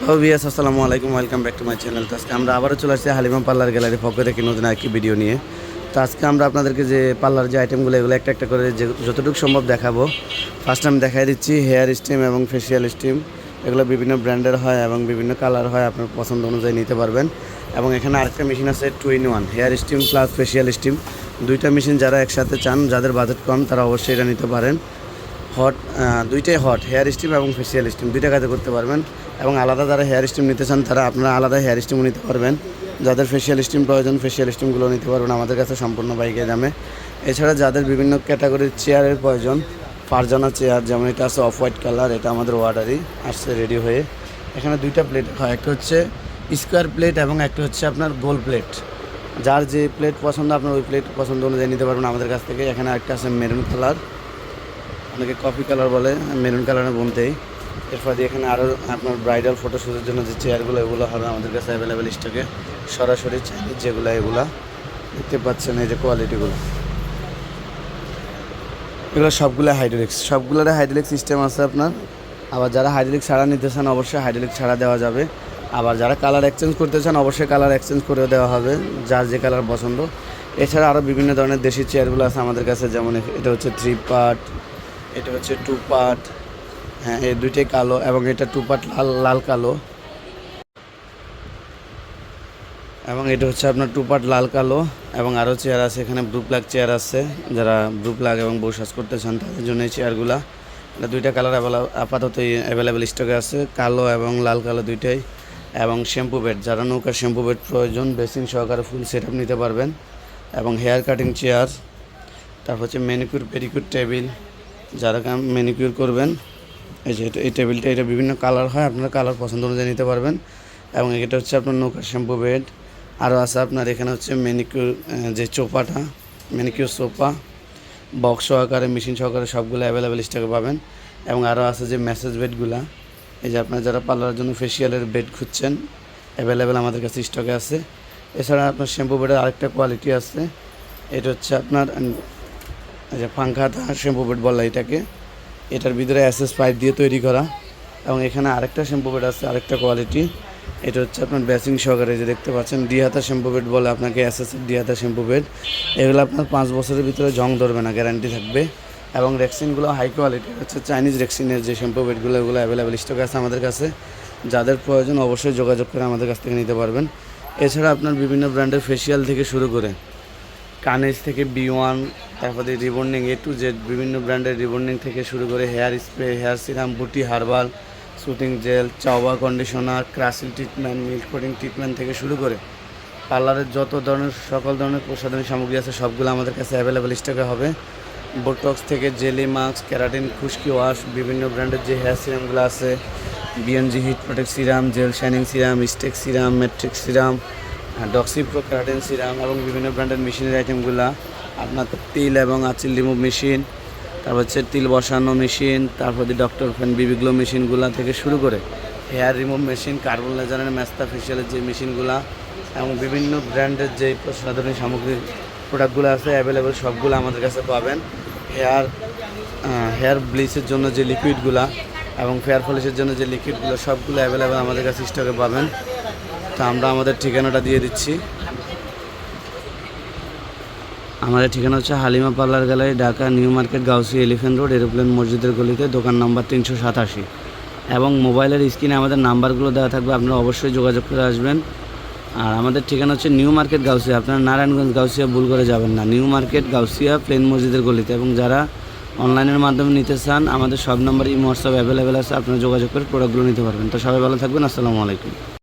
ভিয়াস আসসালামু আলাইকুম, welcome back to my channel. তো আজকে আমরা আবারও চলে আসছি হালিমা পার্লার গ্যালারি পক্ষ থেকে নতুন একটি ভিডিও নিয়ে। তো আজকে আমরা আপনাদেরকে যে পার্লার যে আইটেমগুলো এগুলো একটা একটা করে যে যতটুকু সম্ভব দেখাবো। ফার্স্ট আমি দেখাই দিচ্ছি হেয়ার স্টিম এবং ফেসিয়াল স্টিম এগুলো বিভিন্ন ব্র্যান্ডের হয় এবং বিভিন্ন কালার হয়, আপনার পছন্দ অনুযায়ী নিতে পারবেন। এবং এখানে আরেকটা মেশিন আছে two in one hair steam plus facial steam দুইটা মেশিন যারা একসাথে চান, যাদের বাজেট কম, তারা অবশ্যই এটা নিতে পারেন। হট দুইটাই হট, হেয়ার স্টিম এবং ফেসিয়াল স্টিম, দুইটা কাজে করতে পারবেন। এবং আলাদা যারা হেয়ার স্টিম নিতে চান, তারা আপনারা আলাদা হেয়ার স্টিমও নিতে পারবেন। যাদের ফেসিয়াল স্টিম প্রয়োজন, ফেসিয়াল স্টিমগুলো নিতে পারবেন আমাদের কাছে সম্পূর্ণ বাইকে দামে। এছাড়া যাদের বিভিন্ন ক্যাটাগরির চেয়ারের প্রয়োজন, ফারজানা চেয়ার, যেমন এটা আছে অফ হোয়াইট কালার, এটা আমাদের ওয়ার্ডারই আসছে রেডি হয়ে। এখানে দুইটা প্লেট, হয়, একটা হচ্ছে স্কোয়ার প্লেট এবং একটা হচ্ছে আপনার গোল প্লেট। যার যে প্লেট পছন্দ, আপনার ওই প্লেট পছন্দ অনুযায়ী নিতে পারবেন আমাদের কাছ থেকে। এখানে একটা আছে মেরুন কালার। অনেকে কফি কালার বলে মেরুন কালারের বলতেই এরপর দিয়ে এখানে আরও আপনার ব্রাইডাল ফটোশ্যুটের জন্য যে চেয়ারগুলো এগুলো হবে আমাদের কাছে অ্যাভেলেবেল স্টকে সরাসরি চাইলে যেগুলো, এগুলা দেখতে পাচ্ছেন এই যে কোয়ালিটিগুলো এগুলো সবগুলো হাইড্রোলিক্স সবগুলোর হাইড্রোলিক সিস্টেম আছে আপনার। আবার যারা হাইড্রোলিক ছাড়া নিতে চান, অবশ্যই হাইড্রোলিক ছাড়া দেওয়া যাবে। আবার যারা কালার এক্সচেঞ্জ করতে চান, অবশ্যই কালার এক্সচেঞ্জ করে দেওয়া হবে, যার যে কালার পছন্দ। এছাড়া আরও বিভিন্ন ধরনের দেশি চেয়ারগুলো আছে আমাদের কাছে, যেমন এটা হচ্ছে থ্রি পার্ট এটা হচ্ছে টু পার্ট। হ্যাঁ এই দুইটাই কালো এবং এটা টু পার্ট লাল লাল কালো। এবং এটা হচ্ছে আপনার টু পার্ট লাল কালো এবং আরও চেয়ার আছে, এখানে ব্লু প্লাগ চেয়ার আছে। যারা ব্লু প্লাগ এবং বসাজ করতে চান, তাদের জন্য এই চেয়ারগুলা। এটা দুইটা কালার আপাতত অ্যাভেলেবেল স্টকে আছে, কালো এবং লাল কালো দুইটাই। এবং শ্যাম্পু বেড যারা নৌকার শ্যাম্পু বেড প্রয়োজন বেসিন সহকারে ফুল সেট নিতে পারবেন। এবং হেয়ার কাটিং চেয়ার তারপর হচ্ছে ম্যানিকিউর পেডিকিউর টেবিল যারা কাম ম্যানিকিউর করবেন, এই যে এই টেবিলটা এটা বিভিন্ন কালার হয়, আপনারা কালার পছন্দ অনুযায়ী নিতে পারবেন। এবং এটা হচ্ছে আপনার নৌকার শ্যাম্পু বেড আরও আছে আপনার, এখানে হচ্ছে ম্যানিকিউর যে চোপাটা ম্যানিকিউর সোফা বক্স সহকারে মেশিন সহকারে সবগুলো অ্যাভেলেবেল স্টকে পাবেন। এবং আরও আছে যে ম্যাসেজ বেডগুলা এই যে আপনার যারা পার্লারের জন্য ফেসিয়ালের বেড খুঁজছেন অ্যাভেলেবেল আমাদের কাছে স্টকে আছে। এছাড়া আপনার শ্যাম্পু বেডের আরেকটা কোয়ালিটি আছে। এটা হচ্ছে আপনার যে পাঙ্খাটা শ্যাম্পু বেড বলা এটাকে। এটার ভিতরে অ্যাসেস পাইপ দিয়ে তৈরি করা। এবং এখানে আরেকটা শ্যাম্পু বেড আছে, আরেকটা কোয়ালিটি। এটা হচ্ছে আপনার বেসিং সহকারে, যে দেখতে পাচ্ছেন ডিহাতা শ্যাম্পু বেড বলে আপনাকে অ্যাসেসের ডিহাতা শ্যাম্পু বেড। এগুলো আপনার পাঁচ বছরের ভিতরে জং ধরবে না, গ্যারান্টি থাকবে। এবং রেক্সিনগুলো হাই কোয়ালিটি হচ্ছে চাইনিজ রেক্সিনের যে শ্যাম্পু বেডগুলো, এগুলো অ্যাভেলেবেল স্টক আছে আমাদের কাছে। যাদের প্রয়োজন অবশ্যই যোগাযোগ করে আমাদের কাছ থেকে নিতে পারবেন। এছাড়া আপনার বিভিন্ন ব্র্যান্ডের ফেসিয়াল থেকে শুরু করে কানেজ থেকে বি ওয়ান তারপরে রিবন্ডিং এ টু জেড বিভিন্ন ব্র্যান্ডের রিবন্ডিং থেকে শুরু করে হেয়ার স্প্রে, হেয়ার সিরাম, বুটি, হার্বাল, শুটিং জেল, চাওয়া, কন্ডিশনার, ক্রাসিল ট্রিটমেন্ট, মিল্ক কোটিং ট্রিটমেন্ট থেকে শুরু করে পার্লারের যত ধরনের, সকল ধরনের প্রসাধনী সামগ্রী আছে, সবগুলো আমাদের কাছে অ্যাভেলেবেল স্টকে হবে। বোটক্স থেকে জেলি মাস্ক ক্যারাটিন খুশকি ওয়াশ বিভিন্ন ব্র্যান্ডের যে হেয়ার সিরামগুলো আছে BNG heat protect serum gel shining serum stake serum matric serum ডক্সি প্রো ক্যারাটিন সিরাম এবং বিভিন্ন ব্র্যান্ডের মেশিনের আইটেমগুলো আপনার তিল এবং আচিল রিমুভ মেশিন তারপর হচ্ছে তিল বসানো মেশিন তারপর ডক্টর ফ্যান বিবিগ্লো মেশিনগুলো থেকে শুরু করে হেয়ার রিমুভ মেশিন কার্বন লেজারের ম্যাস্তা ফেশিয়ালের যে মেশিনগুলো এবং বিভিন্ন ব্র্যান্ডের যে প্রসাধনী সামগ্রী প্রোডাক্টগুলো আছে অ্যাভেলেবেল সবগুলো আমাদের কাছে পাবেন। হেয়ার হেয়ার ব্লিচের জন্য যে লিকুইডগুলা এবং ফেয়ার পলিশের জন্য যে লিকুইডগুলো সবগুলো অ্যাভেলেবেল আমাদের কাছে স্টকে পাবেন। তো আমরা আমাদের ঠিকানাটা দিয়ে দিচ্ছি। আমাদের ঠিকানা হচ্ছে Halima parlour gallery, Dhaka, new market, Gausi elephant road, aeroplane মসজিদের গলিতে, দোকান নাম্বার তিনশো সাতাশি। এবং মোবাইলের স্ক্রিনে আমাদের নাম্বারগুলো দেওয়া থাকবে, আপনারা অবশ্যই যোগাযোগ করে আসবেন। আর আমাদের ঠিকানা হচ্ছে নিউ মার্কেট, গাউসিয়া। আপনারা নারায়ণগঞ্জ, গাউসিয়া ভুল করে যাবেন না। নিউ মার্কেট, গাউসিয়া, প্লেন মসজিদের গলিতে। এবং যারা অনলাইনের মাধ্যমে নিতে চান, আমাদের সব নম্বরই হোয়াটসঅ্যাপ অ্যাভেলেবেল আছে, আপনারা যোগাযোগ করে প্রোডাক্টগুলো নিতে পারবেন। তো সবাই ভালো থাকবেন, আসসালামু আলাইকুম।